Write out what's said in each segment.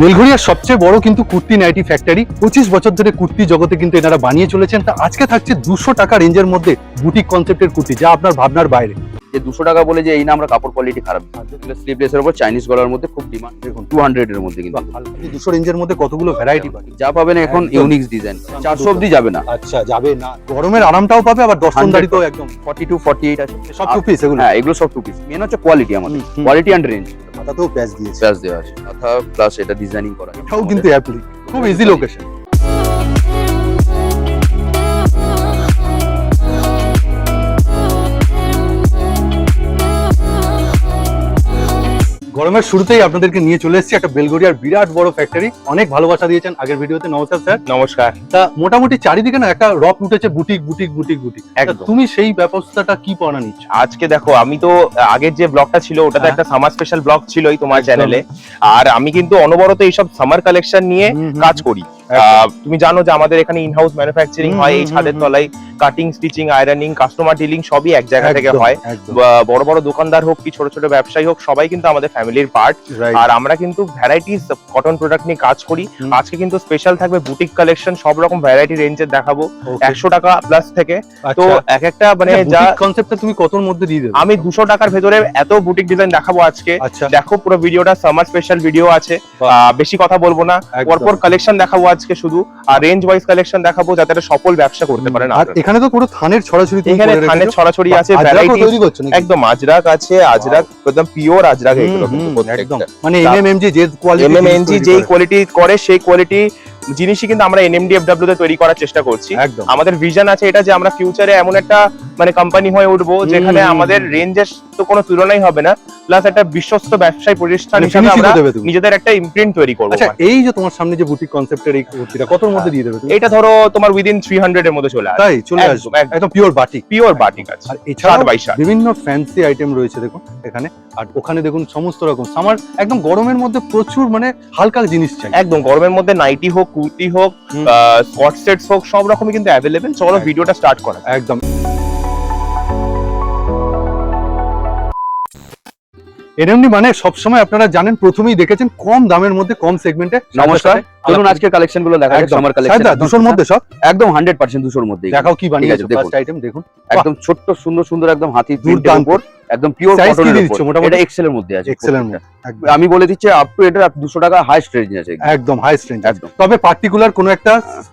বেলঘরিয়ার সবচেয়ে বড় কিন্তু কুর্তি নাইটি ফ্যাক্টরি পঁচিশ বছর ধরে কুর্তি জগতে কিন্তু এনারা বানিয়ে চলেছেন। তা আজকে থাকছে দুশো টাকা রেঞ্জের মধ্যে বুটিক কনসেপ্টের কুর্তি, যা আপনার ভাবনার বাইরে। যে দুশো টাকা বলে যে এই না আমরা কাপড় কোয়ালিটি খারাপ। স্লিভলেস এর উপর চাইনিজ গলার মধ্যে খুব ডিমান্ড দেখুন টু হান্ড্রেড এর মধ্যে কিন্তু। দুশো রেঞ্জের মধ্যে কতগুলো ভ্যারাইটি পাবে যা পাবেন এখন। ইউনিক ডিজাইন চারশো অব্দি যাবে না। আচ্ছা যাবে না। গরমের আরামটাও পাবে আবার দর্শনদারিতেও একদম ফর্টি টু ফর্টি এইট আছে। সব টু পিস এগুলো? হ্যাঁ এগুলো সব টু পিস মেন হচ্ছে কোয়ালিটি আমাদের। কোয়ালিটি অ্যান্ড রেঞ্জ মাথাতেও প্যাচ দিয়েছে। প্লাস দেওয়া আছে। মাথা প্লাস এটা ডিজাইনিং করা। এটাও কিন্তু অ্যাপ্লি খুব ইজি লোকেশন গরমের শুরুতেই আপনাদেরকে নিয়ে চলে এসেছি একটা বেলগড়িয়ার বিরাট বড় ফ্যাক্টরি অনেক ভালোবাসা দিয়েছেন আগের ভিডিওতে। নমস্কার স্যার। নমস্কার। তা মোটামুটি চারিদিকে না একটা রক উঠেছে বুটিক বুটিক বুটিক বুটিক। তুমি সেই ব্যবস্থাটা কি পড়া নিচ্ছ? আজকে দেখো আমি তো আগের যে ব্লগটা ছিল ওটাতে হ্যাঁ। একটা সামার স্পেশাল ব্লগ ছিলই তোমার চ্যানেলে আর আমি কিন্তু অনবরত এইসব সামার কালেকশন নিয়ে কাজ করি। তুমি জানো যে আমাদের এখানে ইনহাউস ম্যানুফ্যাকচারিং হয় এই ছাদের। তলায় cutting stitching ironing customer dealing সবই এক জায়গা থেকে হয়। বড় বড় দোকানদার হোক কি ছোট ছোট ব্যবসায়ী হোক সবাই কিন্তু আমাদের ফ্যামিলির পার্ট আর আমরা কিন্তু ভ্যারাইটিস কটন প্রোডাক্ট নিয়ে কাজ করি। আজকে কিন্তু স্পেশাল থাকবে বুটিক কালেকশন সব রকম ভ্যারাইটি রেঞ্জের দেখাবো। একশো টাকা প্লাস থেকে। তো আচ্ছা। এক একটা মানে যা কনসেপ্টটা তুমি কতর মধ্যে দিয়ে দেবে? আমি দুশো টাকার ভেতরে এত বুটিক ডিজাইন দেখাবো আজকে। আচ্ছা। দেখো পুরো ভিডিওটা সামার স্পেশাল ভিডিও আছে। বেশি কথা বলব না। পরপর কালেকশন দেখাবো আজকে শুধু আর রেঞ্জ ওয়াইজ কালেকশন দেখাবো যাতে একটা সফল ব্যবসা করতে পারেন আর এখানে তো পুরো থানের ছড়াছড়ি এখানে থানের ছড়াছড়ি আছে ভ্যারাইটি? একদম আজরাক আছে আজরাক একদম পিওর আজরাক এগুলো মানে এমএমএমজি যে কোয়ালিটি এমএমএনজি যে কোয়ালিটি করে। সেই কোয়ালিটি জিনিসই কিন্তু আমরা এনএমডিএফডব্লিউ তে তৈরি করার চেষ্টা করছি। আমাদের ভিশন আছে এটা যে আমরা ফিউচারে এমন একটা মানে কোম্পানি হয়ে উঠবো যেখানে আমাদের রেঞ্জের তো কোনো তুলনাই হবে না প্লাস একটা বিশ্বস্ত ব্যবসায়ী প্রতিষ্ঠান মানে হিসেবে আমরা। নিজেদের একটা ইমপ্রিন্ট তৈরি করব। আচ্ছা এই যে তোমার সামনে যে বুটিক কনসেপ্টের এই কুর্তিটা কতর মধ্যে দিয়ে দেবে? এটা ধরো তোমার উইদিন থ্রি হান্ড্রেড এর মধ্যে চলে আসবে। তাই চলে আসবে। একদম। পিওর বাটিক পিওর বাটিক আছে। আর শার্ট বিভিন্ন ফ্যান্সি আইটেম রয়েছে দেখুন এখানে। আর ওখানে দেখুন সমস্ত রকম সামার একদম গরমের মধ্যে প্রচুর মানে হালকা জিনিস চাই। একদম গরমের মধ্যে নাইটি হোক কুর্তি হোক স্কট সেটস হোক সব রকমই কিন্তু অ্যাভেলেবেল চলো ভিডিওটা স্টার্ট করা একদম। এরমনি মানে সবসময় আপনারা জানেন প্রথমেই দেখেছেন কম দামের মধ্যে কম সেগমেন্টে নমস্কার। চলুন আজকে কালেকশনগুলো দেখা যাক সামার সাইদা, কালেকশন দুশোর মধ্যে সব? একদম হান্ড্রেড পার্সেন্ট দুশোর মধ্যে দেখাও কি বানিয়েছো। ফার্স্ট আইটেম দেখুন। একদম ছোট্ট সুন্দর সুন্দর একদম হাতি দুর্দান্ত। একদম পিওর কটনের উপর। এটা এক্সেল এর মধ্যে আছে এক্সেল এর মধ্যে। আমি বলে দিচ্ছি আপ টু এটা দুশো টাকা হাইস্ট রেঞ্জ আছে। একদম হাই স্ট্রেঞ্জ একদম। তবে পার্টিকুলার কোনো একটা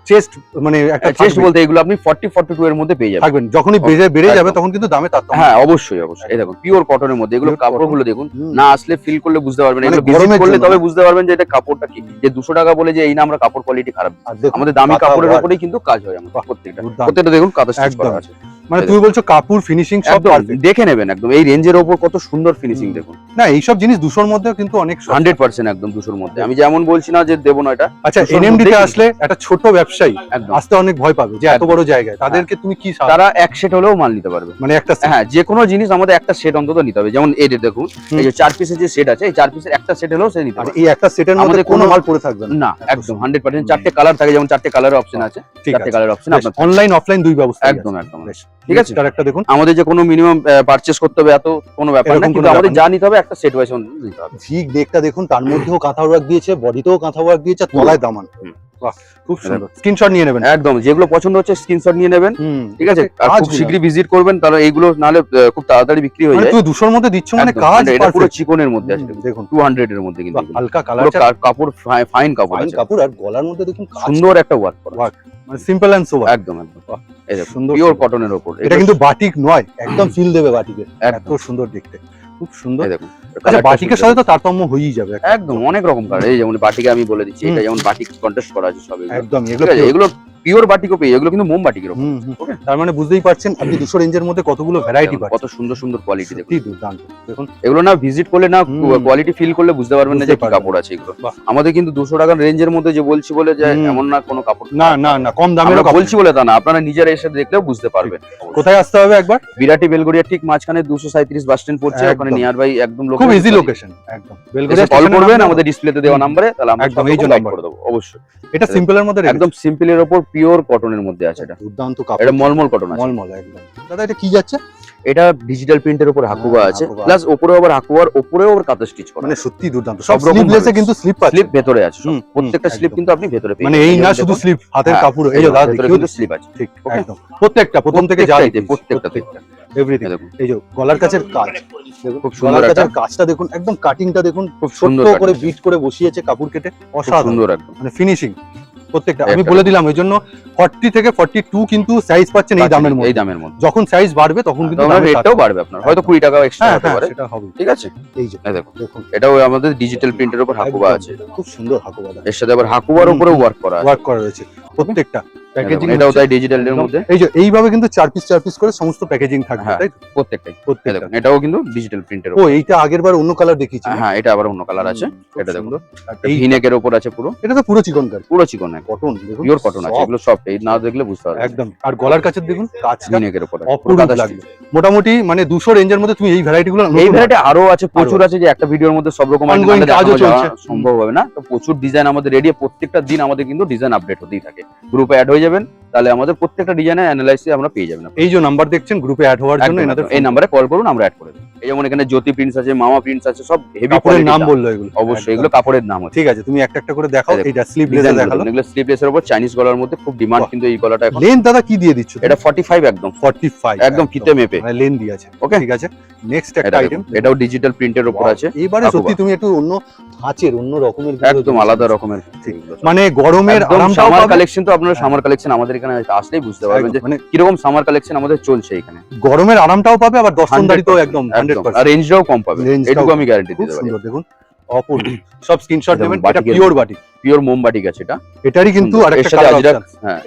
চেস্ট মানে একটা চেস্ট বলতে এগুলো আপনি ফর্টি ফর্টি টু এর মধ্যে পেয়ে যাবেন। থাকবেন। যখনই বেড়ে বেড়ে যাবে তখন কিন্তু দামে তার হ্যাঁ অবশ্যই অবশ্যই। এই দেখুন পিওর কটনের মধ্যে। এগুলো Pure কাপড়গুলো দেখুন না আসলে ফিল করলে বুঝতে পারবেন মানে এগুলো গরমের করলে তবে বুঝতে পারবেন যে এটা কাপড়টা কি। যে দুশো টাকা বলে যে এই না আমরা কাপড় কোয়ালিটি খারাপ। আমাদের দামি কাপড়ের উপরেই কিন্তু কাজ হয় আমাদের প্রত্যেকটা। প্রত্যেকটা দেখুন কাঁথা স্টিচ করা আছে। মানে তুমি বলছো কাপড় ফিনিশিং সব দেখে নেবেন একদম। এই রেঞ্জের ওপর কত সুন্দর ফিনিশিং দেখুন। না এইসব জিনিস দুশোর মধ্যেও কিন্তু অনেক হান্ড্রেড পার্সেন্ট একদম দুশোর মধ্যে। আমি যেমন বলছি না যে দেবো না এটা আচ্ছা এনএমডি তে আসলে একটা ছোট ব্যবসায়ী আসতে অনেক ভয় পাবে যে এত বড় জায়গায়। তাদেরকে তুমি কি তারা এক সেট হলেও মাল নিতে পারবে। মানে একটা হ্যাঁ যে কোনো জিনিস আমাদের একটা সেট অন্তত নিতে হবে। যেমন এই দেখুন এই যে চার পিসের যে সেট আছে এই চার পিসের একটা সেট হলেও সে নিতে পারবে। এই একটা সেটের মধ্যে কোনো মাল পড়ে থাকবে না। একদম। হান্ড্রেড পার্সেন্ট চারটে কালার থাকে যেমন চারটে কালারের অপশন আছে ঠিক চারটে আছে। কালার অপশন আপনার অনলাইন অফলাইন দুই ব্যবস্থা একদম একদম। ঠিক আছে? তার একটা দেখুন। আমাদের যে কোনো মিনিমাম পারচেস করতে হবে এত কোনো ব্যাপার না কিন্তু আমাদের যা নিতে হবে একটা সেট ওয়াইজ নিতে হবে। ঝিক দেখটা দেখুন তার মধ্যেও কাঁথা ওয়ার্ক দিয়েছে বডিতেও কাঁথা ওয়ার্ক দিয়েছে তলায় দামান। বাহ খুব সুন্দর। স্ক্রিনশট নিয়ে নেবেন। একদম যেগুলো পছন্দ হচ্ছে স্ক্রিনশট নিয়ে নেবেন। ঠিক আছে? আর খুব। শীঘ্রই ভিজিট করবেন তাহলে এইগুলো আহ, খুব তাড়াতাড়ি বিক্রি হয়ে মানে যায়। তুই দুশোর মধ্যে দিচ্ছ মানে কাজ এটা পুরো চিকনের মধ্যে আছে দেখুন। টু হান্ড্রেড এর মধ্যে কিন্তু হালকা কালার কাপড় ফাইন কাপড় ফাইন আছে। কাপড় আর গলার মধ্যে দেখুন সুন্দর একটা ওয়ার্ক করা মানে সিম্পল এন্ড সোবার একদম একদম। সুন্দর পিওর কটনের উপর এটা কিন্তু বাটিক নয় একদম ফিল দেবে বাটিকের এত সুন্দর দেখতে। খুব সুন্দর। দেখুন আচ্ছা বাটিকের সাথে তো তারতম্য হয়েই যাবে। একদম অনেক রকম কালার এই যেমন বাটিকে আমি বলে দিচ্ছি এটা যেমন বাটিক কন্টেস্ট করা আছে সব একদম এগুলো এগুলো পিওর বাটিকও পেয়ে এগুলো কিন্তু মোম বাটিকের উপর। Okay? তার মানে বুঝতেই পারছেন আপনি দুশো রেঞ্জের মধ্যে কতগুলো ভ্যারাইটি কত সুন্দর সুন্দর কোয়ালিটি দেখুন। এগুলো না ভিজিট করলে না কোয়ালিটি ফিল করলে বুঝতে পারবেন না যে কি কাপড় আছে এগুলো। আমাদের কিন্তু দুশো টাকার রেঞ্জের মধ্যে যে বলছি বলে যে এমন না কোনো কাপড় না না না কম দামের বলছি বলে তা না আপনারা নিজেরা এসে দেখলেও বুঝতে পারবেন। কোথায় আসতে হবে একবার? বিরাটি বেলগড়িয়া ঠিক মাঝখানে দুশো সাঁত্রিশ বাস স্ট্যান্ড পড়ছে। ওখানে নিয়ার বাই একদম খুব ইজি লোকেশন একদম। বেলগড়িয়া কল করবেন আমাদের ডিসপ্লেতে দেওয়া নাম্বারে তাহলে আমরা একদম, এই যে রকম করে দেবো অবশ্যই। এটা সিম্পলের মধ্যে রেখেছে। একদম সিম্পলের ওপর পিওর কটনের মধ্যে আছে এটা। দুর্দান্ত কাপড়। এটা মলমল কটন আছে। মলমল একদম। দাদা এটা কি যাচ্ছে? এটা ডিজিটাল প্রিন্টের উপর হাকুবা হ্যাঁ, আছে। প্লাস উপরে আবার হাকুবার উপরেও আবার কাঁথা স্টিচ করা মানে সত্যি দুর্দান্ত। সব রকম স্লিভলেসে কিন্তু স্লিপ পাচ্ছে স্লিপ ভেতরে আছে সব। প্রত্যেকটা স্লিপ কিন্তু আপনি ভেতরে পেয়ে মানে এই না দেখুন, শুধু স্লিপ হাতের হ্যাঁ, কাপড় এই যে দাদা ভেতরে কিন্তু স্লিপ আছে। ঠিক একদম। প্রত্যেকটা প্রথম থেকে যা প্রত্যেকটাইতে, প্রত্যেকটা। এভরিথিং দেখুন। এই যে গলার কাছের কাজ। খুব সুন্দর কাছের কাজটা দেখুন একদম কাটিংটা দেখুন খুব সুন্দর করে বিট করে বসিয়েছে কাপড় কেটে। অসাধারণ সুন্দর একদম। মানে ফিনিশিং প্রত্যেকটা আমি বলে দিলাম ওই জন্য ফর্টি থেকে ফর্টি টু কিন্তু সাইজ পাচ্ছেন এই দামের মধ্যে। এই দামের মধ্যে। যখন সাইজ বাড়বে তখন কিন্তু তখন দামের রেটটাও বাড়বে আপনার। হয়তো কুড়ি টাকা এক্সট্রা হ্যাঁ হতে হ্যাঁ পারে। সেটা হবে। ঠিক আছে? এই যে দেখো দেখুন। এটা এটাও আমাদের ডিজিটাল প্রিন্টের উপর হাকুবা আছে। খুব সুন্দর হাকুবা এর সাথে আবার হাকুবার উপরে ওয়ার্ক করা ওয়ার্ক করা রয়েছে। প্রত্যেকটা। প্যাকেজিং এটাও তাই ডিজিটালের মধ্যে। এই যে এইভাবে কিন্তু চার পিস চার পিস করে সমস্ত প্যাকেজিং থাকবে হ্যাঁ, তাই প্রত্যেকটাই। প্রত্যেকটা। এটাও কিন্তু ডিজিটাল প্রিন্টের ও এইটা আগের বার অন্য কালার দেখিয়েছি। হ্যাঁ এটা আবার অন্য কালার আছে। এটা দেখুন। এই ভিনেকের উপর আছে পুরো। এটা তো পুরো চিকন কাজ। পুরো চিকন কটন দেখুন। পিওর কটন আছে এগুলো সফট এই না দেখলে বুঝতে পারবে একদম। আর গলার কাছের দেখুন কাজটা ভিনেকের উপর। কাঁথা লাগবে মোটামুটি মানে দুশো রেঞ্জের মধ্যে তুমি এই ভ্যারাইটি গুলো এই ভ্যারাইটি আরও আছে প্রচুর আছে যে একটা ভিডিওর মধ্যে সব রকম কাজও চলছে। সম্ভব হবে না। তো প্রচুর ডিজাইন আমাদের রেডি প্রত্যেকটা দিন আমাদের কিন্তু ডিজাইন আপডেট হতেই থাকে। গ্রুপে অ্যাড হয়ে যাবেন? তাহলে আমাদের প্রত্যেকটা ডিজাইনের অ্যানালাইসিস আমরা পেয়ে যাবেন এই যে নাম্বার দেখছেন গ্রুপে অ্যাড হওয়ার জন্য এনাদের এই নাম্বারে কল করুন আমরা অ্যাড করে দেবো। এই যেমন এখানে জ্যোতি প্রিন্টস আছে মামা প্রিন্টস আছে সব হেভি কাপড়ের নাম বলল এগুলো। অবশ্যই এগুলো কাপড়ের নাম হচ্ছে ঠিক আছে তুমি একটা একটা করে দেখাও এইটা স্লিভলেস দেখাল এগুলো স্লিভলেসের উপর চাইনিজ গলার মধ্যে খুব ডিমান্ড কিন্তু এই গলাটা এখন। লেন দাদা কি দিয়ে দিচ্ছ এটা 45 একদম। 45 একদম ফিতে মেপে। মানে লেন দিয়ে আছে। Okay? ঠিক আছে। নেক্সট একটা আইটেম এটাও ডিজিটাল প্রিন্টের উপর আছে। এবারে সত্যি তুমি একটু অন্য ধাঁচের অন্য রকমের একদম আলাদা রকমের। মানে গরমের আরামটাও সামার কালেকশন তো আপনারা হ্যাঁ। সামার কালেকশন আমাদের এখানে আসলেই বুঝতে পারবেন যে মানে কীরকম সামার কালেকশন আমাদের চলছে এখানে। গরমের আরামটাও পাবে আবার দর্শনদারিতেও 100% একদম। আর রেঞ্জটাও কম পাবে। এটুকু আমি গ্যারান্টি দিতে পারি। দেখুন অপূর্ব। সব স্ক্রিনশট নেবেন এটা পিওর বাটি। পিওর মোমবাটি গেছে এটা। এটারই কিন্তু আরেকটা কালার হ্যাঁ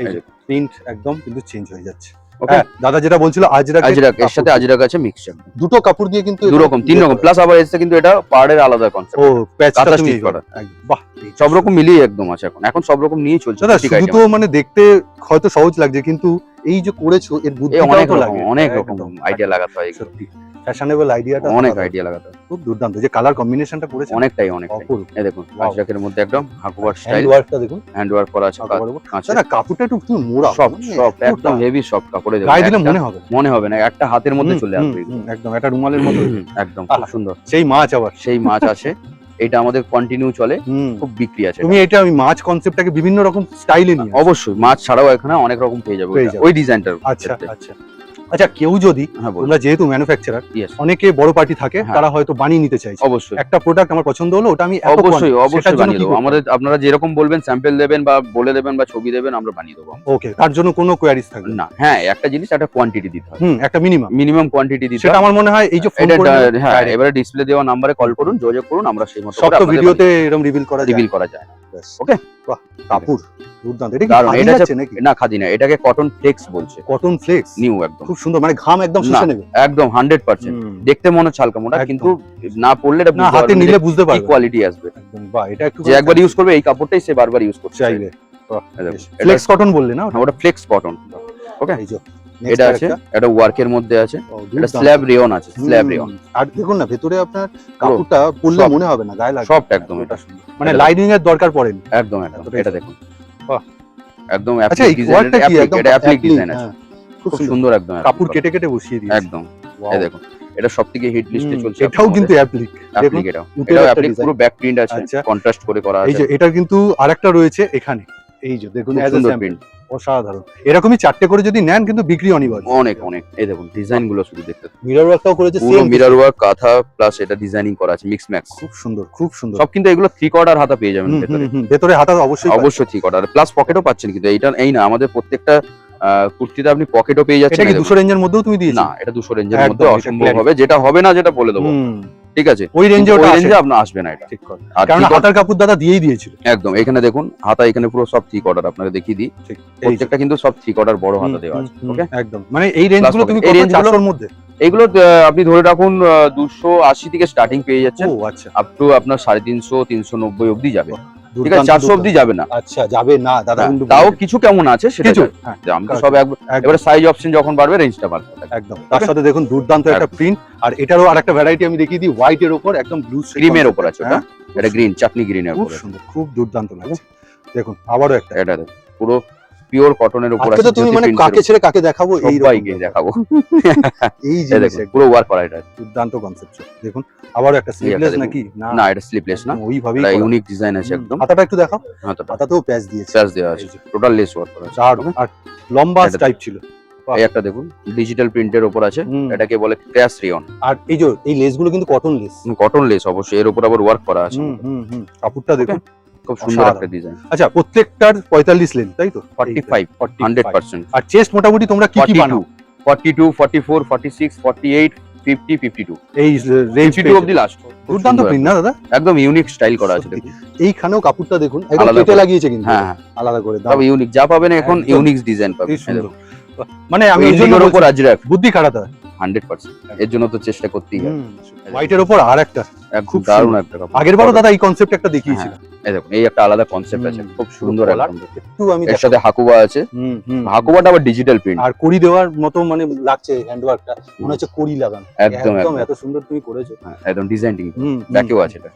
প্রিন্ট একদম কিন্তু চেঞ্জ হয়ে যাচ্ছে। হ্যাঁ দাদা যেটা বলছিল আজরাক আজরাক এর সাথে আজরাক আছে মিক্সচার দুটো কাপড় দিয়ে কিন্তু দু রকম তিন রকম। প্লাস আবার এসে কিন্তু এটা পাড়ের আলাদা কনসেপ্ট ও প্যাচটা স্টিচ করা। বাহ। সব রকম মিলিয়ে একদম আছে এখন। এখন সব রকম নিয়ে চলছে দাদা শুধু তো মানে দেখতে হয়তো সহজ লাগছে কিন্তু এই যে করেছ এর বুদ্ধি অনেক লাগে। অনেক রকম আইডিয়া লাগাতে হয় সত্যি। ফ্যাশনেবল আইডিয়াটা অনেক আইডিয়া লাগাতে খুব দুর্দান্ত। যে কালার কম্বিনেশনটা করেছে অনেকটাই অপূর্ব। এই দেখুন. আজরাকের মধ্যে একদম হাকুবার স্টাইল হ্যান্ড ওয়ার্কটা দেখুন। হ্যান্ড ওয়ার্ক করা আছে। কাঁচে দাদা কাপড়টা একটু তুমি মোড়া সব মানে সব একদম হেভি সব কাপড়ে দেখুন, গায়ে দিলে মনে হবে না। মনে হবে না একটা হাতের মধ্যে চলে আসবে। একদম একটা রুমালের মতো। একদম খুব সুন্দর। সেই মাছ আবার। সেই মাছ আছে। এটা আমাদের কন্টিনিউ চলে খুব বিক্রি আছে তুমি এটা আমি মাছ কনসেপ্টটাকে বিভিন্ন রকম স্টাইলে নিয়ে। অবশ্যই মাছ ছাড়াও এখানে অনেক রকম পেয়ে। যাবে। ওই ডিজাইনটার আচ্ছা আচ্ছা। আচ্ছা কেউ যদি হ্যাঁ তোমরা যেহেতু ম্যানুফ্যাকচারার অনেকে বড় পার্টি থাকে হ্যাঁ। তারা হয়তো বানিয়ে নিতে চাইছে। অবশ্যই। একটা প্রোডাক্ট আমার পছন্দ হলো ওটা আমি অবশ্যই অবশ্যই বানিয়ে দেবো। আমাদের আপনারা যেরকম বলবেন স্যাম্পল দেবেন বা বলে দেবেন বা ছবি দেবেন আমরা বানিয়ে দেবো। ওকে তার জন্য কোনো কোয়ারিজ থাকবে না। হ্যাঁ একটা জিনিস একটা কোয়ান্টিটি দিতে হয় হুম একটা মিনিমাম মিনিমাম কোয়ান্টিটি দিতে সেটা আমার মনে হয় এই যে ফোন এটা করে হ্যাঁ এবারে ডিসপ্লে দেওয়া নাম্বারে কল করুন যোগাযোগ করুন আমরা সেই মতো সব ভিডিওতে এরকম রিভিল করা রিভিল করা যায়। Okay? বাহ কাপড় দুর্দান্ত। এটা এটা হচ্ছে- নাকি? না খাদি না এটাকে কটন ফ্লেক্স বলছে। কটন ফ্লেক্স নিউ একদম। খুব সুন্দর মানে ঘাম একদম শুষে নেবে। একদম হান্ড্রেড পার্সেন্ট হুম। দেখতে মনে হচ্ছে হালকা মোটা কিন্তু না পড়লে এটা হাতে নিলে বুঝতে পারবে। কোয়ালিটি আসবে। একদম বাহ এটা একটু যে একবার ইউজ করবে এই কাপড়টাই সে বারবার ইউজ করতে চাইবে ফ্লেক্স কটন বললে না ওটা? Flex cotton Okay. এই যে এটা আছে এটা ওয়ার্কের মধ্যে আছে। এটা স্ল্যাব রেয়ন আছে স্ল্যাব রেয়ন আর দেখুন না ভেতরে আপনার কাপড়টা পরলে মনে হবে না গায়ে লাগে সফট একদম এটা। মানে লাইনিং এর দরকার পড়েনি। একদম একদম এটা দেখুন। একদম আচ্ছা এই ওয়ার্কটা কি? একদম এটা অ্যাপ্লিক ডিজাইন আছে হ্যাঁ, খুব সুন্দর। একদম কাপড় কেটে কেটে বসিয়ে দিয়েছে। একদম। এই দেখুন এটা সবথেকে হিট লিস্টে চলছে এটাও কিন্তু অ্যাপ্লিক অ্যাপ্লিক এটাও। এটাও অ্যাপ্লিক পুরো ব্যাক প্রিন্ট আছে আচ্ছা। কন্ট্রাস্ট করে করা এই যে এটা কিন্তু আরেকটা রয়েছে এখানে। এই যে দেখুন অ্যাজ প্রিন্ট অসাধারণ। এরকমই চারটে করে যদি নেন কিন্তু বিক্রি অনিবার্য। অনেক অনেক। এই দেখুন ডিজাইনগুলো শুধু দেখতে মিরর ওয়ার্কটাও করেছে পুরো মিরর ওয়ার্ক কাঁথা প্লাস এটা ডিজাইনিং করা আছে মিক্স ম্যাক্স খুব সুন্দর খুব সুন্দর। সব কিন্তু এগুলো থ্রি কোয়ার্টার হাতা পেয়ে যাবেন ভেতরে। ভেতরে হাতা অবশ্যই। অবশ্যই থ্রি কোয়ার্টার প্লাস পকেটও পাচ্ছেন কিন্তু এইটা এই না আমাদের প্রত্যেকটা কুর্তিতে আপনি পকেটও পেয়ে যাচ্ছেন এটা কি এই দেখুন। দুশো রেঞ্জের মধ্যেও তুমি দিয়েছ না এটা দুশো রেঞ্জের মধ্যে অসম্ভব হবে। যেটা হবে না যেটা বলে দেবো। ঠিক আছে? ওই রেঞ্জে ওই রেঞ্জে আপনার আসবে না এটা। ঠিক কারণ হাতার কাপড় দাদা দিয়েই দিয়েছিল। একদম এখানে দেখুন হাতা এখানে পুরো সব ঠিক অর্ডার আপনাকে দেখিয়ে দিই। প্রত্যেকটা কিন্তু সব ঠিক অর্ডার বড় হাতা দেওয়া আছে ওকে একদম। মানে এই রেঞ্জগুলো তুমি এই চারশোর মধ্যে? এইগুলো আপনি ধরে রাখুন দুশো আশি থেকে স্টার্টিং পেয়ে যাচ্ছেন। আচ্ছা। আপ টু আপনার সাড়ে তিনশো তিনশো নব্বই অব্দি যাবে। ঠিক আছে চারশো অব্দি যাবে না। আচ্ছা যাবে না দাদা হ্যাঁ, তাও কিছু কেমন আছে সেটা কিছু? জানি। হ্যাঁ, যে আমি সব একবার সাইজ অপশন যখন বাড়বে রেঞ্জটা বাড়বে একদম তার সাথে দেখুন দুর্দান্ত একটা প্রিন্ট আর এটারও আরেকটা ভ্যারাইটি আমি দেখিয়ে দিই হোয়াইট এর উপর একদম ব্লু ক্রিমের আছে ওটা? এটা গ্রিন চাটনি গ্রিনের হ্যাঁ? খুব সুন্দর খুব দুর্দান্ত লাগছে। দেখুন আবারও একটা। এটা পুরো পিওর কটনের উপর আছে তুমি মানে কাকে ছেড়ে কাকে দেখাবো? এই সবাইকে দেখাবো। এই জিনিস পুরো ওয়ার্ক করা এটা। দুর্দান্ত কনসেপ্ট দেখুন আবার একটা স্লিভলেস দেখুন। নাকি? না। এটা স্লিপলেস না। ওইভাবেই এটা ইউনিক ডিজাইন আছে একদম। হাতাটা একটু দেখাও। হাতাটা। হাতাতেও প্যাচ দিয়েছে। প্যাচ দেওয়া আছে। টোটাল লেস ওয়ার্ক করা আছে। আর লম্বা টাইপ ছিল। এই একটা দেখুন ডিজিটাল প্রিন্টের উপর আছে। এটাকে বলে ক্র্যাশ রিয়ন আর এই যে এই লেসগুলো কিন্তু কটন লেস কটন লেস অবশ্যই। এর উপর আবার ওয়ার্ক করা আছে। হুম হুম হুম। কাপড়টা দেখুন। খুব সুন্দর একটা ডিজাইন আচ্ছা প্রত্যেকটার পঁয়তাল্লিশ লেন তাই তো? 45 হান্ড্রেড পার্সেন্ট আর চেস্ট মোটামুটি তোমরা কি কি বানাও? Forty two forty four forty six forty eight fifty fifty two এই রেঞ্জ টু অব্দি লাস্ট দুর্দান্ত প্রিন্ট না দাদা? একদম ইউনিক স্টাইল করা আছে এইখানেও কাপড়টা দেখুন একদম কেটে লাগিয়েছে কিন্তু। হ্যাঁ হ্যাঁ। আলাদা করে তবে ইউনিক যা পাবেন এখন। ইউনিক ডিজাইন পাবেন। এই। মানে আমি ওই জন্য উপর আজরাক বুদ্ধি হয় হান্ড্রেড পার্সেন্ট এর জন্য তো চেষ্টা করতেই হবে। হোয়াইটের উপর আর একটা। খুব দারুণ। একটা কাপড় আগের বারও দাদা এই কনসেপ্ট একটা দেখিয়েছিল এই দেখুন এই একটা আলাদা কনসেপ্ট আছে খুব সুন্দর একটু আমি এর সাথে হাকুবা আছে। হাকুবাটা আবার ডিজিটাল প্রিন্ট আর কড়ি দেওয়ার মতো মানে লাগছে হ্যান্ডওয়ার্কটা মনে হচ্ছে কড়ি লাগানো। একদম একদম এত সুন্দর তুমি করেছ। একদম ডিজাইনিং। ব্যাকেও আছে এটা।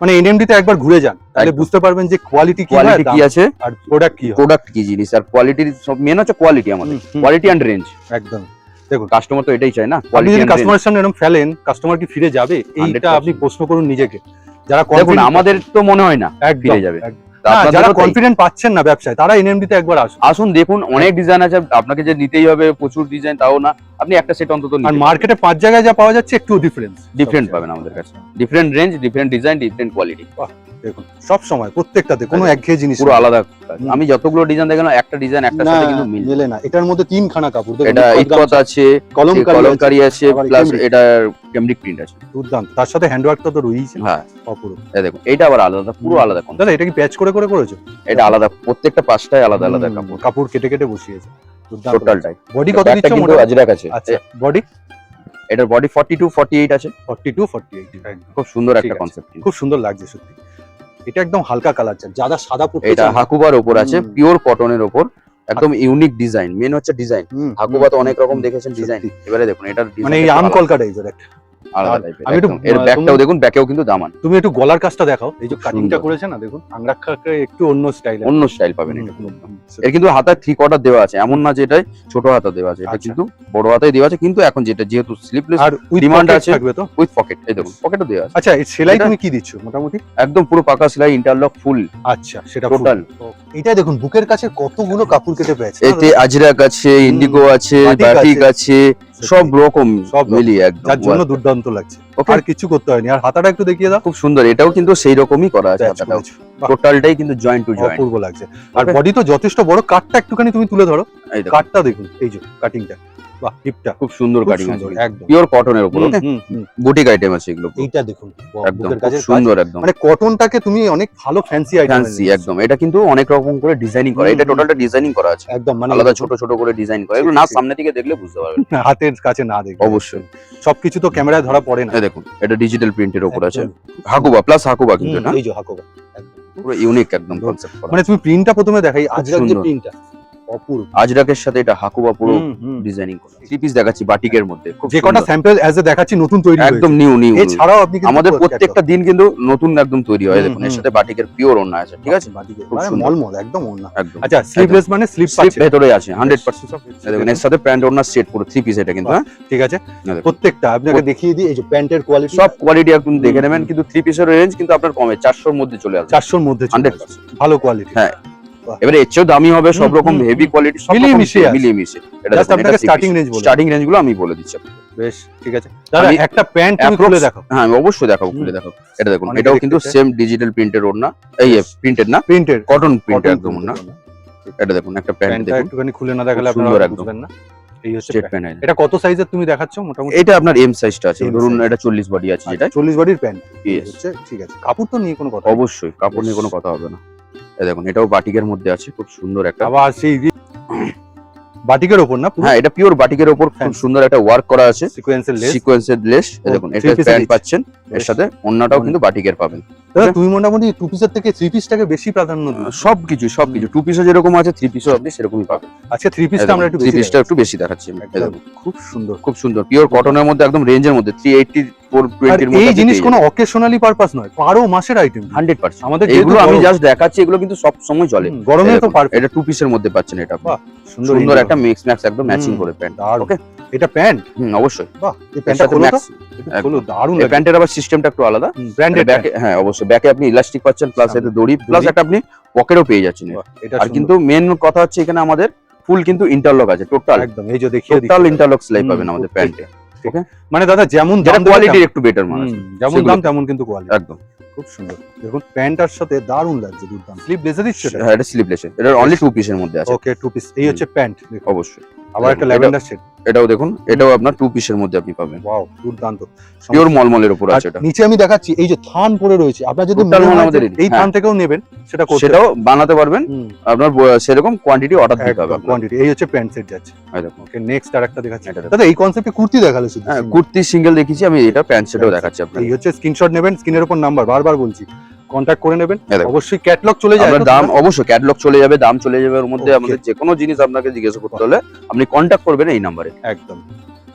মানে এনএমডি তে একবার ঘুরে যান তাহলে বুঝতে পারবেন যে কোয়ালিটি কি কোয়ালিটি কি আছে আর প্রোডাক্ট কি প্রোডাক্ট কি জিনিস আর কোয়ালিটির সব মেন হচ্ছে কোয়ালিটি আমাদের। কোয়ালিটি অ্যান্ড রেঞ্জ একদম। কাস্টমার তো এটাই চায় না আপনি যদি কাস্টমারের সামনে এরকম ফেলেন কাস্টমার কি ফিরে যাবে? এইটা 100% আপনি প্রশ্ন করুন নিজেকে। যারা দেখুন আমাদের তো মনে হয় না ফিরে যাবে। যারা কনফিডেন্ট পাচ্ছেন না ব্যবসায় তারা এনএমডি তে একবার আসুন। আসুন দেখুন অনেক ডিজাইন আছে আপনাকে যে নিতেই হবে প্রচুর ডিজাইন তাও না। আপনি একটা সেট অন্তত আর মার্কেটে পাঁচ জায়গায় যা পাওয়া যাচ্ছে একটু ডিফারেন্স ডিফারেন্ট পাবেন আমাদের কাছে। Different range different design different quality দেখুন সব সময় প্রত্যেকটাতে কোনো একঘেয়ে জিনিস পুরো আলাদা। আমি যতগুলো ডিজাইন দেখলাম একটা ডিজাইন একটার না, সাথে কিন্তু মিল না। এটার মধ্যে তিনখানা কাপড়। এটা আছে কলমকারি আছে, প্লাস এটা ক্যামরিক প্রিন্ট আছে। দুর্দান্ত। তার সাথে হ্যান্ডওয়ার্কটা তো রয়েছে হ্যাঁ। অপূর্ব এই দেখুন এটা আবার আলাদা পুরো আলাদা concept। দাদা এটা কি প্যাচ করে করে করেছ? এটা আলাদা প্রত্যেকটা পাঁচটায় আলাদা আলাদা কাপড়। কাপড় কেটে কেটে বসিয়েছে। টোটালটাই বডি কত একটা দিচ্ছ কিন্তু আজরাক আছে। আচ্ছা বডি এটার বডি 42 48 আছে। 42 48 খুব সুন্দর একটা কনসেপ্ট খুব সুন্দর লাগছে সত্যি। এটা একদম হালকা কালার যা সাদা পড়তে এটা হাকুবার আছে পিওর কটনের একদম ইউনিক ডিজাইন মেন হচ্ছে ডিজাইন হাকুবা তো অনেক রকম দেখেছেন ডিজাইন এবারে দেখুন এটা মানে আম কলকা টাইপের একটা আলাদা আর type আমি একটু, একদম। এর ব্যাকটাও দেখুন ব্যাকেও কিন্তু দামান। তুমি একটু গলার কাজটা দেখাও এই যে কাটিংটা করেছে না দেখুন আংরাক্ষাকে একটু অন্য স্টাইলে অন্য স্টাইল পাবেন এটা এর কিন্তু হাতায় থ্রি কোয়ার্টার দেওয়া আছে এমন না যে এটাই ছোট হাতা দেওয়া আছে এটা আচ্ছা। কিন্তু বড় হাতায় দেওয়া আছে কিন্তু এখন যেটা যেহেতু স্লিপলেস আর উইথ আছে। থাকবে তো? উইথ পকেট এই দেখুন পকেটও দেওয়া আছে। আচ্ছা এই সেলাই তুমি কি দিচ্ছ মোটামুটি? একদম পুরো পাকা সেলাই ইন্টারলক ফুল আচ্ছা সেটা টোটাল এটা দেখুন বুকের কাছে কতগুলো কাপড় কেটে পেয়েছে। এতে আজরাক আছে ইন্ডিগো আছে বাটিক বাটিক আছে। সব রকম সব মিলিয়ে একদম। যার জন্য দুর্দান্ত লাগছে। ওকে আর কিছু করতে হয়নি। আর হাতাটা একটু দেখিয়ে দাও। খুব সুন্দর। এটাও কিন্তু সেই রকমই করা আছে হাতাটাও। টোটালটাই কিন্তু জয়েন্ট টু জয়েন্ট অপূর্ব লাগছে। আর বডি তো যথেষ্ট বড়। কাটটা একটুখানি তুমি তুলে ধরো। কাটটা দেখুন। এই যে কাটিংটা বাহ হিপটা খুব সুন্দর কাটিং আছে একদম। পিওর কটনের উপর। বুটিক আইটেম আছে এগুলো এইটা দেখুন একদম সুন্দর একদম। মানে কটনটাকে তুমি অনেক ভালো ফ্যান্সি আইটেম ফ্যান্সি একদম। এটা কিন্তু অনেক রকম করে ডিজাইনিং করা। এটা টোটালটা ডিজাইনিং করা আছে। একদম মানে আলাদা ছোট ছোট করে ডিজাইন করা। এগুলো না সামনে থেকে দেখলে বুঝতে পারবেন। হাতের কাছে না দেখবে অবশ্যই। সবকিছু তো ক্যামেরায় ধরা পড়ে না। দেখুন এটা ডিজিটাল প্রিন্টের উপর আছে। হাকুবা প্লাস হাকুবা কিন্তু না? এই যে হাকোবা। পুরো ইউনিক একদম। কনসেপ্ট মানে তুমি প্রিন্টটা প্রথমে দেখাই আজরাক যে প্রিন্টটা অপূর্ব। আজরাকের সাথে এটা হাকুবা পুরো। ডিজাইনিং করা থ্রি পিস দেখাচ্ছি বাটিকের মধ্যে যে কটা স্যাম্পল অ্যাজ এ দেখাচ্ছি নতুন তৈরি একদম নিউ নিউ এছাড়াও আপনি আমাদের প্রত্যেকটা দিন কিন্তু নতুন একদম তৈরি হয়। দেখুন এর সাথে বাটিকের পিওর ওন্না আছে ঠিক আছে? মানে মলমল একদম একদম। আচ্ছা স্লিভলেস মানে স্লিপ ভেতরে আছে হান্ড্রেড পার্সেন্ট দেখুন। এর সাথে প্যান্ট ওনার সেট পুরো থ্রি পিস এটা কিন্তু হ্যাঁ? ঠিক আছে। প্রত্যেকটা আপনাকে দেখিয়ে দিই এই যে প্যান্টের কোয়ালিটি সব কোয়ালিটি একদম দেখে নেবেন কিন্তু থ্রি পিসের রেঞ্জ কিন্তু আপনার কমে চারশোর মধ্যে চলে আসবে। চারশোর মধ্যে চলে হান্ড্রেড আসছে। ভালো কোয়ালিটি হ্যাঁ। এবারে এর চেয়েও দামি হবে সব রকম হেভি কোয়ালিটি সব মিলিয়ে মিশিয়ে মিলিয়ে মিশিয়ে। এটা জাস্ট আপনাকে স্টার্টিং রেঞ্জ বলে স্টার্টিং রেঞ্জগুলো আমি বলে দিচ্ছি আপনাকে। বেশ ঠিক আছে। দাদা একটা প্যান্ট তুমি খুলে দেখো। হ্যাঁ আমি অবশ্যই দেখাবো খুলে দেখাবো এটা দেখুন এটাও কিন্তু সেম ডিজিটাল প্রিন্টের ওড়না। এই প্রিন্টেড না? প্রিন্টের কটন প্রিন্ট একদম ওড়না। এটা দেখুন একটা প্যান্ট দেখুন। একটুখানি খুলে না দেখালে আপনারা। বুঝবেন না। এই হচ্ছে প্যান্ট। প্যান্ট এটা কত সাইজের তুমি দেখাচ্ছ? মোটামুটি এটা আপনার এম সাইজটা আছে। ধরুন এটা চল্লিশ বডি আছে যেটা চল্লিশ বডির প্যান্ট ঠিক আছে। কাপড় তো নিয়ে কোনো কথা অবশ্যই কাপড় নিয়ে কোনো কথা হবে না। দেখুন এটাও বাটিকের মধ্যে আছে খুব সুন্দর একটা আবার সেই বাটিকের ওপর না হ্যাঁ এটা পিওর বাটিকের ওপর খুব সুন্দর একটা ওয়ার্ক করা আছে। সিকোয়েন্সের লেস সিকোয়েন্সের লেস দেখুন এটা প্যান্ট পাচ্ছেন এর সাথে অন্যটাও অন্য- কিন্তু বাটিকের পাবেন। তুমি মোটামুটি টু পিসের থেকে থ্রি পিসটাকে বেশি প্রাধান্য দিও সবকিছু সবকিছু। টু পিসও যেরকম আছে থ্রি পিসও আপনি সেরকমই পাবেন। আজকে থ্রি পিসটা আমরা একটু থ্রি পিসটা একটু বেশি দেখাচ্ছি খুব সুন্দর। খুব সুন্দর পিওর কটনের মধ্যে একদম রেঞ্জের মধ্যে থ্রি এইটটি এই জিনিস কোনো অকেশনালি পারপাস নয় বারো মাসের আইটেম হান্ড্রেড পার্সেন্ট আমাদের এগুলো আমি জাস্ট দেখাচ্ছি এগুলো কিন্তু সব সময় চলে। গরমে তো এটা টু পিসের মধ্যে পাচ্ছেন এটা বাহ, সুন্দর সুন্দর একটা মিক্স ম্যাক্স একদম ম্যাচিং করে প্যান্ট ওকে এটা প্যান্ট? হুম অবশ্যই। বাহ এই প্যান্টটা খোলো খোলো দারুণ এই প্যান্টের আবার সিস্টেমটা একটু আলাদা। ব্র্যান্ডেড ব্যাকে হ্যাঁ অবশ্যই। ব্যাকে আপনি ইলাস্টিক পাচ্ছেন প্লাস এতে দড়ি প্লাস একটা আপনি পকেটও পেয়ে যাচ্ছেন। আর কিন্তু মেন কথা হচ্ছে এখানে আমাদের ফুল কিন্তু ইন্টারলক আছে টোটাল একদম এই যে দেখিয়ে টোটাল ইন্টারলক সেলাই পাবেন আমাদের প্যান্টে মানে দাদা যেমন দাম তেমন- একটু বেটার মানে যেমন দাম তেমন কিন্তু কোয়ালিটি একদম। খুব সুন্দর। দেখুন প্যান্টার সাথে দারুণ লাগছে দুর্দান্ত। বেঁধে দিচ্ছে হ্যাঁ এটা স্লিভলেস এটা অনলি টু পিসের মধ্যে আছে। ওকে টু পিস এই হচ্ছে প্যান্ট অবশ্যই। আবার একটা ল্যাভেন্ডার শেড। এটাও দেখুন এটাও আপনার টু পিসের মধ্যে আপনি পাবেন। ওয়াও দুর্দান্ত। পিওর মলমলের উপর আছে এটা। নিচে আমি দেখাচ্ছি এই যে থান পড়ে রয়েছে আপনার যদি আমাদের এই- এই হ্যাঁ। থান থেকেও নেবেন সেটা সেটাও বানাতে পারবেন আপনার সেরকম কোয়ান্টিটি অর্ডার দিতে হবে কোয়ান্টিটি এই হচ্ছে প্যান্ট সেট যাচ্ছে। ওকে নেক্সট আরেকটা দেখাচ্ছি। এটা দাদা এই কনসেপ্টে কুর্তি দেখালে শুধু হ্যাঁ কুর্তি সিঙ্গেল দেখিয়েছি আমি এটা প্যান্ট সেটাও দেখাচ্ছি আপনাকে। এই হচ্ছে স্ক্রিনশট নেবেন স্ক্রিনের উপর নাম্বার বারবার বলছি। কন্ট্যাক্ট করে নেবেন। অবশ্যই ক্যাটলগ চলে তো? দাম? অবশ্যই ক্যাটলগ চলে যাবে দাম চলে যাবে ওর মধ্যে আমাদের যে কোনো জিনিস আপনাকে জিজ্ঞাসা করতে হলে আপনি কন্ট্যাক্ট করবেন এই নাম্বারে একদম।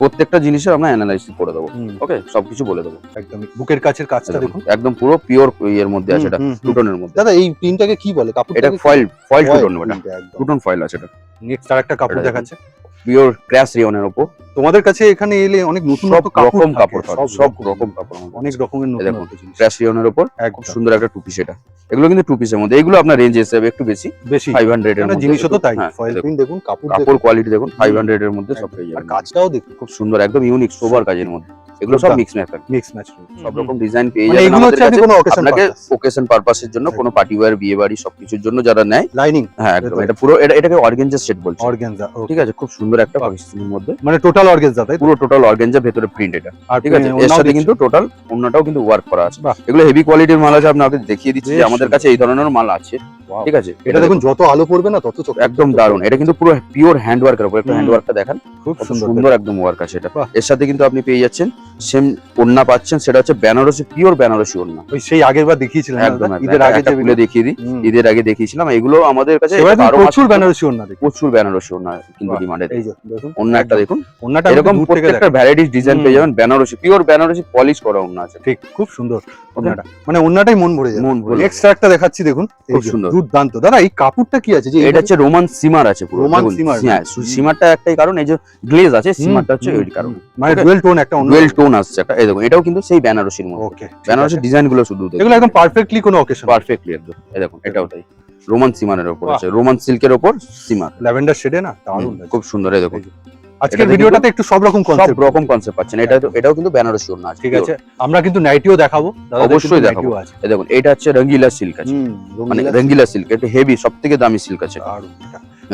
প্রত্যেকটা জিনিসের আমরা অ্যানালাইসিস করে দেবো। ওকে সবকিছু বলে দেবো। একদম বুকের কাছের কাজটা দেখুন, একদম পুরো পিওর ইয়ের মধ্যে আছে এটা। টুটনের মধ্যে। দাদা এই প্রিন্টটাকে কি বলে? কাপড় এটা ফয়েল ফয়েল টুটন এটা টুটন ফয়েল আছে এটা। নেক্সট আরেকটা কাপড় দেখাচ্ছে। পিওর ক্র্যাশ রিয়নের উপর তোমাদের কাছে এখানে এলে অনেক নতুন সব নতুন কাপড় থাকে, সব রকম কাপড় অনেক রকমের নতুন উপর খুব সুন্দর একটা টু পিস এটা। এগুলো কিন্তু টু পিসের মধ্যে। এগুলো আপনার রেঞ্জ হিসেবে একটু বেশি বেশি। ফাইভ হান্ড্রেড এর মধ্যে। জিনিসও তো তাই হ্যাঁ, ফয়েল দেখুন, প্রিন্ট দেখুন কাপড় কাপড় কোয়ালিটি দেখুন ফাইভ হান্ড্রেড এর মধ্যে সব। পেয়ে আর যাবেন। কাজটাও দেখুন। খুব সুন্দর একদম ইউনিক সোবার কাজের মধ্যে। এগুলো সব মিক্স ম্যাচ মিক্স ম্যাচ সব রকম ডিজাইন পেয়ে মানে যাবেন এগুলো হচ্ছে আপনি কোনো অকেশন আপনাকে ওকেশন পারপাসের জন্য কোনো পার্টি ওয়্যার বিয়ে বাড়ি সবকিছুর জন্য যারা নেয় লাইনিং হ্যাঁ একদম। এটা পুরো এটাকে অর্গেঞ্জা সেট বলছে। অর্গানজা ঠিক আছে খুব সুন্দর একটা। পাকিস্তানের মধ্যে। মানে টোটাল অর্গানজা তাই পুরো টোটাল অর্গেঞ্জা ভেতরে প্রিন্ট এটা। ঠিক আছে? এর সাথে কিন্তু টোটাল অন্যটাও কিন্তু ওয়ার্ক করা আছে। এগুলো হেভি কোয়ালিটির মাল আছে আপনাকে দেখিয়ে দিচ্ছি যে আমাদের কাছে এই ধরনের মাল আছে. ঠিক আছে? এটা দেখুন যত আলো পড়বে না তত চোখ একদম দারুণ। এটা কিন্তু পুরো পিওর হ্যান্ড ওয়ার্কের উপর একটু। হ্যান্ড ওয়ার্কটা দেখান। খুব সুন্দর সুন্দর একদম ওয়ার্ক আছে এটা। এর সাথে কিন্তু আপনি পেয়ে যাচ্ছেন সেম ওন্না পাচ্ছেন সেটা হচ্ছে বেনারসি পিওর বেনারসি ওন্না ওই সেই আগের বার দেখিয়েছিলেন না একদম ঈদের আগে একটা যে খুলে দেখিয়ে দিই। ঈদের আগে দেখিয়েছিলাম। এগুলো আমাদের কাছে প্রচুর বেনারসি দেখি প্রচুর বেনারসি ওন্না কিন্তু ডিমান্ডে এই যে দেখুন। অন্য একটা দেখুন। ওড়নাটা আমি এরকম প্রত্যেকটা ভ্যারাইটিস ডিজাইন পেয়ে যাবেন বেনারসি পিওর বেনারসি পলিশ করা ওন্না আছে। ঠিক খুব সুন্দর ওড়নাটা। মানে ওড়নাটাই মন ভরে যাবে। মন ভরে নেক্সট একটা দেখাচ্ছি দেখুন। খুব সুন্দর। দুর্দান্ত। দাদা এই কাপড়টা কি আছে? যে এটা হচ্ছে রোমান সিমার আছে পুরো রোমান সিমার। হ্যাঁ। সিমারটা একটাই কারণ এই যে গ্লেজ আছে সিমারটা হচ্ছে ওই কারণ। মানে ডুয়েল টোন একটা অন্য ডুয়েল টোন আসছে একটা। এই দেখুন এটাও কিন্তু সেই বেনারসির মধ্যে। ওকে বেনারসির ডিজাইনগুলো শুধু এগুলো একদম পারফেক্টলি কোনো অকেশন পারফেক্টলি একদম। এই দেখুন এটাও তাই। রোমান সিমারের উপর। আছে। রোমান সিল্কের উপর সিমার ল্যাভেন্ডার শেডে না? দারুণ খুব সুন্দর এই দেখুন। যে, আজকের ভিডিওটাতে একটু সব রকম কনসেপ্ট সব রকম কনসেপ্ট পাচ্ছেন। এটা এটাও কিন্তু বেনারসি ওড়না আছে ঠিক আছে আমরা কিন্তু নাইটিও দেখাবো। অবশ্যই দেখাবো। এই দেখুন এটা হচ্ছে রঙ্গিলা সিল্ক আছে। মানে রঙ্গিলা সিল্ক এটা হেভি সব থেকে দামি সিল্ক আছে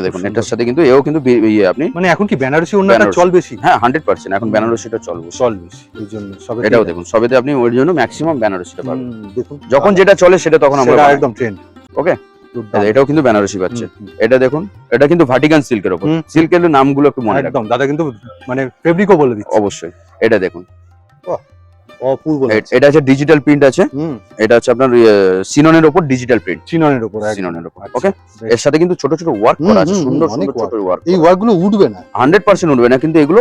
দেখুন এটার সাথে কিন্তু এও কিন্তু ইয়ে আপনি মানে এখন কি বেনারসি ওড়নাটা। চল বেশি? হ্যাঁ হান্ড্রেড পার্সেন্ট এখন বেনারসিটা চলবে চল বেশি। এই জন্য সবে এটাও দেখুন। সবেতে আপনি ওর জন্য ম্যাক্সিমাম বেনারসিটা পাবেন। দেখুন। যখন যেটা চলে সেটা তখন আমরা একদম ট্রেন্ড Okay? এটাও কিন্তু বেনারসি পাচ্ছে এটা দেখুন এটা কিন্তু ভাটিকান সিল্কের উপর সিল্কের নামগুলো একটু মনে একদম দাদা কিন্তু মানে ফেব্রিকও বলে দিচ্ছে। অবশ্যই এটা দেখুন। অপূর্ব এটা আছে ডিজিটাল প্রিন্ট আছে। এটা হচ্ছে আপনার সিননের উপর ডিজিটাল প্রিন্ট চিননের উপর। সিননের উপর ওকে এর সাথে কিন্তু ছোট ছোট ওয়ার্ক করা আছে সুন্দর সুন্দর ছোট ওয়ার্ক এই ওয়ার্কগুলো উঠবে না। হান্ড্রেড পার্সেন্ট উঠবে না কিন্তু এগুলো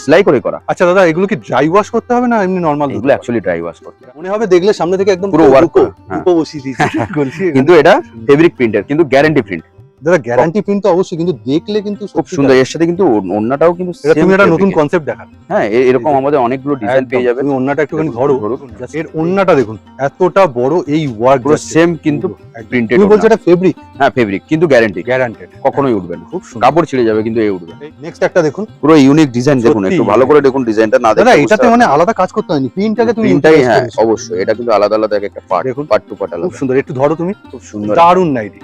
সেলাই করে করা। আচ্ছা দাদা এগুলো কি ড্রাই ওয়াশ করতে হবে না এমনি নর্মাল এগুলো অ্যাকচুয়ালি ড্রাই ওয়াশ করতে হয়। মনে হবে দেখলে সামনে থেকে একদম পুরো করা, হ্যাঁ। বসিয়ে দিয়েছি। কিন্তু এটা ফেব্রিক প্রিন্টের কিন্তু গ্যারান্টি প্রিন্ট দাদা গ্যারান্টি প্রিন্ট তো অবশ্যই কিন্তু দেখলে কিন্তু খুব সুন্দর এর সাথে কিন্তু ওড়নাটাও কিন্তু তুমি একটা নতুন কনসেপ্ট দেখান হ্যাঁ এরকম আমাদের অনেকগুলো ডিজাইন পেয়ে যাবে। তুমি ওন্নাটা একটুখানি দেখুন, ধরো। এর ওন্নাটা দেখুন এতটা বড় এই ওয়ার্ক পুরো সেম কিন্তু প্রিন্টেড তুমি বলছো এটা ফেব্রিক হ্যাঁ ফেব্রিক কিন্তু গ্যারান্টি গ্যারান্টেড কখনোই উঠবে না। খুব সুন্দর। কাপড় ছিঁড়ে যাবে কিন্তু এ উঠবে নেক্সট একটা দেখুন। পুরো ইউনিক ডিজাইন দেখুন একটু ভালো করে দেখুন ডিজাইনটা না দাদা এটাতে মানে আলাদা কাজ করতে হয়নি। প্রিন্টটাকে তুমি প্রিন্টটাই হ্যাঁ অবশ্যই। এটা কিন্তু আলাদা আলাদা এক একটা পার্ট দেখুন। পার্ট টু পার্ট খুব সুন্দর। একটু ধরো তুমি। খুব সুন্দর। দারুণ নাইটি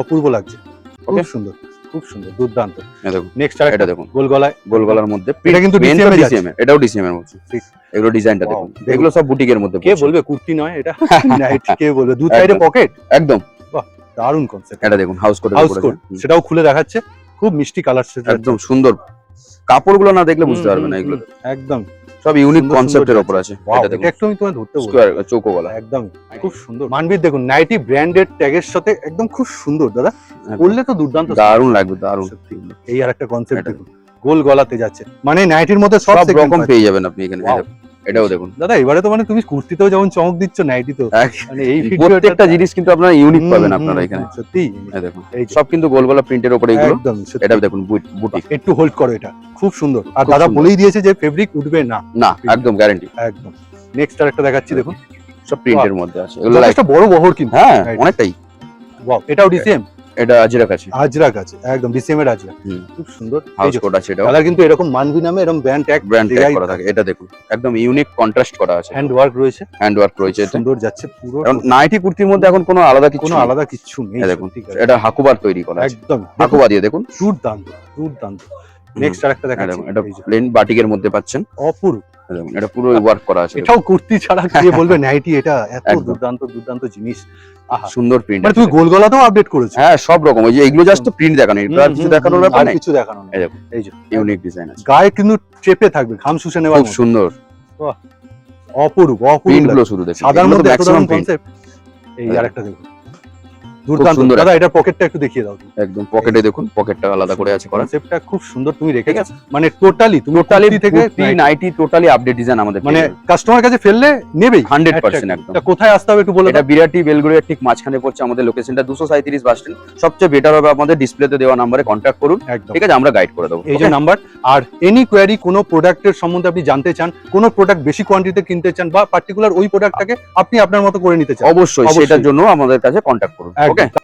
অপূর্ব লাগছে। খুব সুন্দর খুব সুন্দর দুর্দান্ত। নেক্সট এটা দেখুন। গোল গলায় গোল গলার মধ্যে এটা কিন্তু এর, এটাও ডিসিএম এর মধ্যে। এগুলো ডিজাইনটা দেখুন। এগুলো সব বুটিকের মধ্যে কে বলবে কুর্তি নয় এটা? নাইটি কে বলবে? দু সাইডে পকেট একদম। বাহ দারুণ কনসেপ্ট এটা দেখুন হাউস কোটের হাউস কোট সেটাও খুলে দেখাচ্ছে। খুব মিষ্টি কালার একদম সুন্দর। কাপড়গুলো না দেখলে বুঝতে পারবে না এগুলো। একদম। সব ইউনিক কনসেপ্টের উপর আছে। এটা একটু আমি তোমায় ধরতে স্কোয়ার চৌকো গলা একদম খুব সুন্দর। মানবীর দেখুন নাইটি ব্র্যান্ডেড ট্যাগের সাথে একদম খুব সুন্দর দাদা। করলে তো দুর্দান্ত। দারুণ লাগবে দারুণ। এই আর একটা কনসেপ্ট দেখুন। গোল গলাতে যাচ্ছে। মানে নাইটির মধ্যে সব রকম পেয়ে যাবেন আপনি এখানে। এটাও দেখুন। দাদা এবারে তো মানে তুমি কুর্তিতেও যেমন চমক দিচ্ছ নাইটি তো মানে এই প্রত্যেকটা জিনিস কিন্তু আপনারা ইউনিক পাবেন আপনারা এখানে। সত্যি। দেখুন। সব কিন্তু গোল প্রিন্টের ওপরে এগুলো একদম এটা দেখুন বুটি একটু হোল্ড করো এটা। খুব সুন্দর। আর দাদা বলেই দিয়েছে যে ফেব্রিক উঠবে না। না একদম গ্যারান্টি একদম। নেক্সট আর একটা দেখাচ্ছি দেখুন। সব প্রিন্টের মধ্যে আছে। এগুলো একটা বড় বহর কিন্তু। হ্যাঁ. অনেকটাই। Wow, এটাও ডিসিএম এটা আজিরা কাছে। আজরাক আছে একদম আজরাক হুম। খুব সুন্দর। হাউস কোড আছে এটাও। কালার কিন্তু এরকম মানবি নামে এরকম ব্র্যান্ড ট্যাগ ব্র্যান্ড ট্যাগ করা থাকে। এটা দেখুন একদম ইউনিক কন্ট্রাস্ট করা আছে। হ্যান্ড ওয়ার্ক রয়েছে। হ্যান্ড ওয়ার্ক রয়েছে এতে। সুন্দর যাচ্ছে পুরো। এখন নাইটি কুর্তির মধ্যে এখন কোনো আলাদা কিছু কোনো আলাদা কিচ্ছু নেই। দেখুন এটা হাকুবার তৈরি করা আছে। একদম। হাকুবা দিয়ে দেখুন। দুর্দান্ত দুর্দান্ত। নেক্সট আর একটা এই দেখাচ্ছি। দেখুন, এটা প্লেন বাটিকের মধ্যে পাচ্ছেন। অপূর্ব এটা পুরো ওয়ার্ক করা আছে। এটাও কুর্তি ছাড়া কে বলবে? নাইটি এটা এত দুর্দান্ত দুর্দান্ত জিনিস। সুন্দর প্রিন্ট মানে তুমি গোল গলাতেও আপডেট করেছ। হ্যাঁ সব রকম। ওই যে এগুলো জাস্ট প্রিন্ট দেখানো। এগুলো আর কিছু দেখানোর ব্যাপার নেই। কিছু দেখানো নেই। এই দেখুন এই যে ইউনিক ডিজাইন আছে। গায়ে কিন্তু চেপে থাকবে ঘাম শুষে নেওয়ার খুব সুন্দর। অপরূপ অপরূপ প্রিন্টগুলো শুরু দেখুন। সাদার এগুলো তো মধ্যে এত ম্যাক্সিমাম প্রিন্ট কনসেপ্ট এই হ্যাঁ। আরেকটা দেখুন। দুর্দান্ত। দাদা এটা পকেটটা একটু দেখিয়ে দাও। একদম পকেটে দেখুন পকেটটা আলাদা করে আছে করা। খুব সুন্দর তুমি রেখে গেছো মানে টোটালি তুমি টোটালি থেকে থেকে নাইটি টোটালি আপডেট ডিজাইন আমাদের মানে কাস্টমার কাছে ফেললে নেবেই। 100% একদম। কোথায় আসতে হবে একটু বলে এটা বিরাটি বেলগুড়িয়ার ঠিক মাঝখানে পড়ছে আমাদের লোকেশনটা দুশো সাঁত্রিশ বাস স্ট্যান্ড সবচেয়ে বেটার হবে আমাদের ডিসপ্লেতে দেওয়া নাম্বারে কন্ট্যাক্ট করুন। ঠিক আছে আমরা গাইড করে দেবো। এই যে নাম্বার আর এনি কোয়ারি কোনো প্রোডাক্টের সম্বন্ধে আপনি জানতে চান কোনো প্রোডাক্ট বেশি কোয়ান্টিটিতে কিনতে চান বা পার্টিকুলার ওই প্রোডাক্টটাকে আপনি আপনার মতো করে নিতে চান অবশ্যই অবশ্যই। সেটার জন্য আমাদের কাছে কন্ট্যাক্ট করুন। ওকে একদম